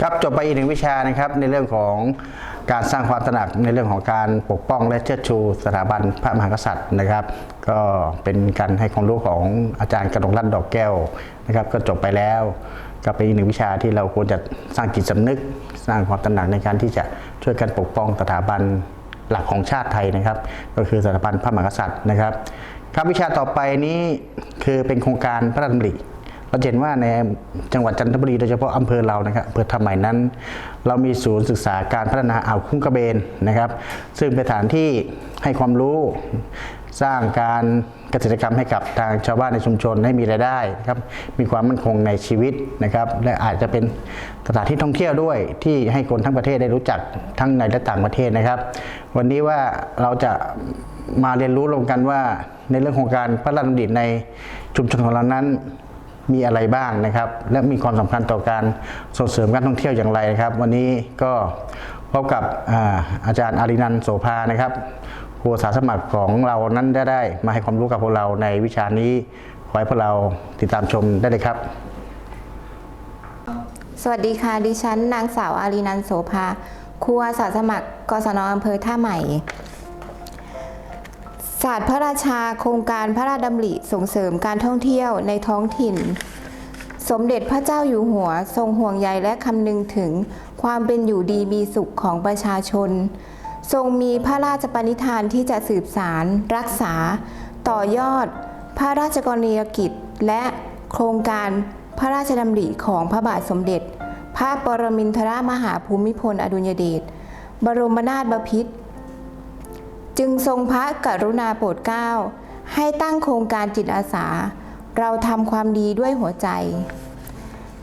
ครับจบไปอีกหนึ่งวิชานะครับในเรื่องของการสร้างความตระหนักในเรื่องของการปกป้องและเชิดชูสถาบันพระมหากษัตริย์นะครับ ก็เป็นการให้ความรู้ของอาจารย์กระดงรัตนดอกแก้วนะครับ ก็จบไปแล้ว ก็เป็นอีกหนึ่งวิชาที่เราควรจะสร้างจิตสำนึก สร้างความตระหนักในการที่จะช่วยกันปกป้องสถาบันหลักของชาติไทยนะครับ ก็คือสถาบันพระมหากษัตริย์นะครับ ครับวิชาต่อไปนี้คือเป็นโครงการพระราชดำริ เราจะเห็นว่าในจังหวัดจันทบุรีโดยเฉพาะอำเภอเรานะครับอำเภอทำใหม่นั้น เรามีศูนย์ศึกษาการพัฒนาอ่าวคุ้งกระเบนนะครับ ซึ่งเป็นสถานที่ให้ความรู้สร้างการเกษตรกรรมให้กับทางชาวบ้านในชุมชนให้มีรายได้นะครับ มีความมั่นคงในชีวิตนะครับ และอาจจะเป็นสถานที่ท่องเที่ยวด้วยที่ให้คนทั้งประเทศได้รู้จักทั้งในและต่างประเทศนะครับ วันนี้ว่าเราจะมาเรียนรู้รวมกันว่าในเรื่องของการพระราชดำริในชุมชนของเรานั้น มีอะไรบ้างนะครับ และมีความสำคัญต่อการส่งเสริมการท่องเที่ยวอย่างไรนะครับ วันนี้ก็พบกับอาอาจารย์อารินันโสภานะครับครูอาสาสมัครของเรานั้นได้ได้มาให้ความรู้กับพวกเราในวิชานี้ขอให้พวกเราติดตามชมได้เลยครับ สวัสดีค่ะ ดิฉันนางสาวอารีนันโสภาครูอาสาสมัครกศนอำเภอท่าใหม่ ศาสตร์พระราชาโครงการพระราชดำริส่งเสริมการท่องเที่ยวในท้องถิ่น สมเด็จพระเจ้าอยู่หัวทรงห่วงใยและคำนึงถึงความเป็นอยู่ดีมีสุขของประชาชน ทรงมีพระราชปณิธานที่จะสืบสาร รักษา ต่อยอด พระราชกรณียกิจ และโครงการพระราชดำริของพระบาทสมเด็จ พระปรมินทรมหาภูมิพลอดุลยเดชบรมนาถบพิตร จึงทรงพระกรุณาโปรดเกล้า ให้ตั้งโครงการจิตอาสา เราทำความดีด้วยหัวใจ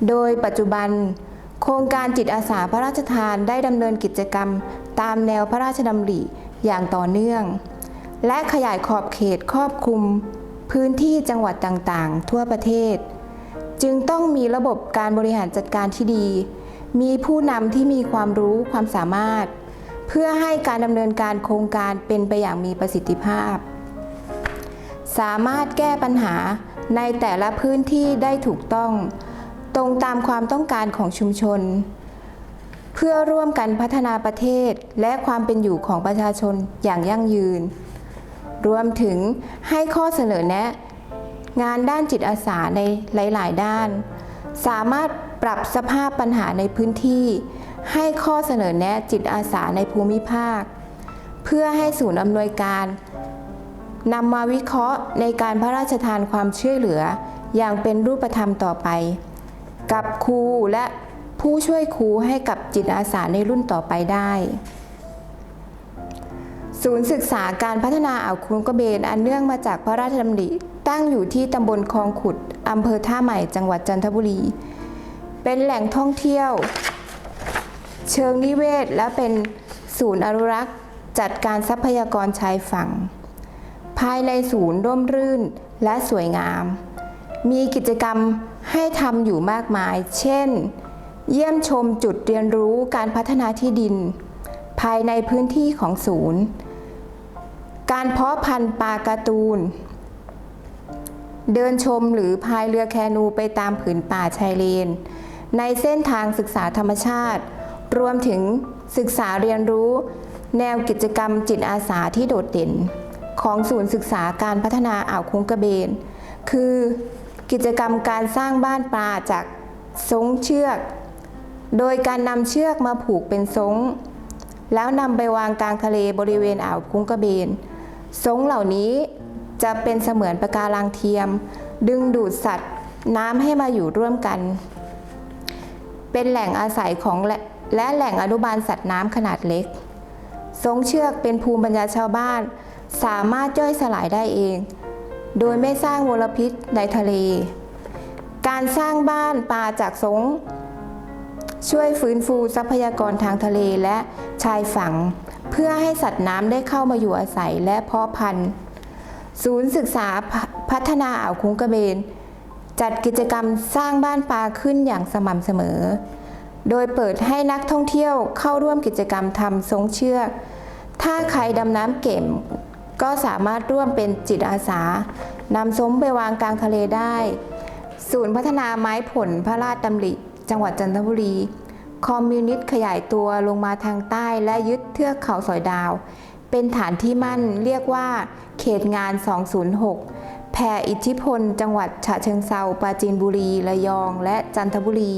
โดยปัจจุบัน โครงการจิตอาสาพระราชทานได้ดำเนินกิจกรรม ตามแนวพระราชดำริอย่างต่อเนื่อง และขยายขอบเขตครอบคลุม พื้นที่จังหวัดต่างๆ ทั่วประเทศ จึงต้องมีระบบการบริหารจัดการที่ดี มีผู้นำที่มีความรู้ความสามารถ พื่อให้การดำเนินการโครงการเป็นไปอย่างมีประสิทธิภาพ สามารถแก้ปัญหาในแต่ละพื้นที่ได้ถูกต้อง ตรงตามความต้องการของชุมชน เพื่อร่วมกันพัฒนาประเทศและความเป็นอยู่ของประชาชนอย่างยั่งยืน รวมถึงให้ข้อเสนอแนะ งานด้านจิตอาสาในหลาย ๆ ด้าน สามารถปรับสภาพปัญหาในพื้นที่ ให้ข้อเสนอแนะจิตอาสาในภูมิภาค เพื่อให้ศูนย์อำนวยการนำมาวิเคราะห์ในการพระราชทานความช่วยเหลือ อย่างเป็นรูปธรรมต่อไป กับครูและผู้ช่วยครูให้กับจิตอาสาในรุ่นต่อไปได้ ศูนย์ศึกษาการพัฒนาอ่าวคุ้งกระเบนอันเนื่องมาจากพระราชดำริตั้งอยู่ที่ตำบลคลองขุดอำเภอท่าใหม่จังหวัดจันทบุรี เป็นแหล่งท่องเที่ยว เชิงนิเวศ และเป็นศูนย์อนุรักษ์จัดการทรัพยากรชายฝั่ง ภายในศูนย์ร่มรื่นและสวยงาม มีกิจกรรมให้ทำอยู่มากมาย เช่น เยี่ยมชมจุดเรียนรู้การพัฒนาที่ดิน ภายในพื้นที่ของศูนย์ การเพาะพันธุ์ปลาการ์ตูน เดินชมหรือพายเรือแคนูไปตามผืนป่าชายเลน ในเส้นทางศึกษาธรรมชาติ รวมถึงศึกษาเรียนรู้ แนวกิจกรรมจิตอาสาที่โดดเด่น ของศูนย์ศึกษาการพัฒนาอ่าวคุ้งกระเบน คือกิจกรรมการสร้างบ้านปลาจากทรงเชือก โดยการนำเชือกมาผูกเป็นทรงแล้วนำไปวางกลางทะเลบริเวณอ่าวคุ้งกระเบนทรงเหล่านี้จะเป็นเสมือนปะการังเทียม ดึงดูดสัตว์น้ำให้มาอยู่ร่วมกัน เป็นแหล่งอาศัยของและแหล่งอนุบาลสัตว์น้ำขนาดเล็ก ทรงเชือกเป็นภูมิปัญญาชาวบ้าน สามารถย่อยสลายได้เอง โดยไม่สร้างมลพิษในทะเล การสร้างบ้านปลาจากทรงช่วยฟื้นฟูทรัพยากรทางทะเลและชายฝั่ง เพื่อให้สัตว์น้ำได้เข้ามาอยู่อาศัยและเพาะพันธุ์ ศูนย์ศึกษาพพัฒนาอ่าวคุ้งกระเบน จัดกิจกรรมสร้างบ้านปลาขึ้นอย่างสม่ำเสมอ โดยเปิดให้นักท่องเที่ยวเข้าร่วมกิจกรรมทำทรงเชือก ถ้าใครดำน้ำเก่งก็สามารถร่วมเป็นจิตอาสานำซุ้มไปวางกลางทะเลได้ ศูนย์พัฒนาไม้ผลพระราชดำริ จังหวัดจันทบุรี คอมมิวนิสต์ขยายตัวลงมาทางใต้และยึดเทือกเขาสอยดาว เป็นฐานที่มั่นเรียกว่า เขตงาน 206 แผ่อิทธิพล จังหวัดฉะเชิงเซาปราจีนบุรี ระยอง และจันทบุรี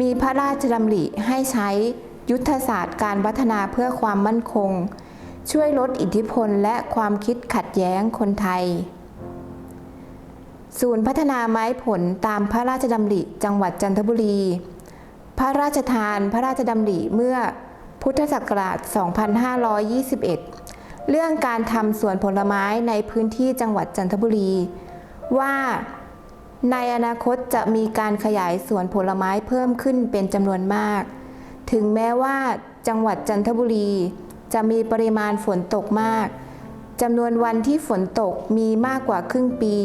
มีพระราชดำริให้ใช้ยุทธศาสตร์การพัฒนาเพื่อความมั่นคง ช่วยลดอิทธิพลและความคิดขัดแย้งคนไทย ศูนย์พัฒนาไม้ผลตามพระราชดำริจังหวัดจันทบุรี พระราชทานพระราชดำริเมื่อพุทธศักราช 2521 เรื่องการทำสวนผลไม้ในพื้นที่จังหวัดจันทบุรี ว่าในอนาคตจะมีการขยายสวนผลไม้เพิ่มขึ้นเป็นจำนวนมาก ถึงแม้ว่าจังหวัดจันทบุรี จะมีปริมาณฝนตกมากจำนวนวันที่ฝนตกมีมากกว่าครึ่งปี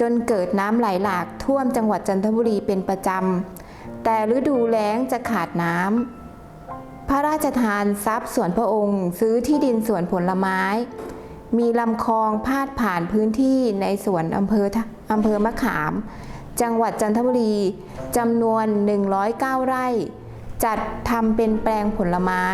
จนเกิดน้ำไหลหลากท่วมจังหวัดจันทบุรีเป็นประจำ แต่ฤดูแล้งจะขาดน้ำ ระราชทานทรัพย์ส่วนพระองค์ ซื้อที่ดินสวนผลไม้ มีลำคลองพาดผ่านพื้นที่ในสวนอำเภออำเภอมะขาม จังหวัดจันทบุรีจำนวน 109 ไร่ จัดทำเป็นแปลงผลไม้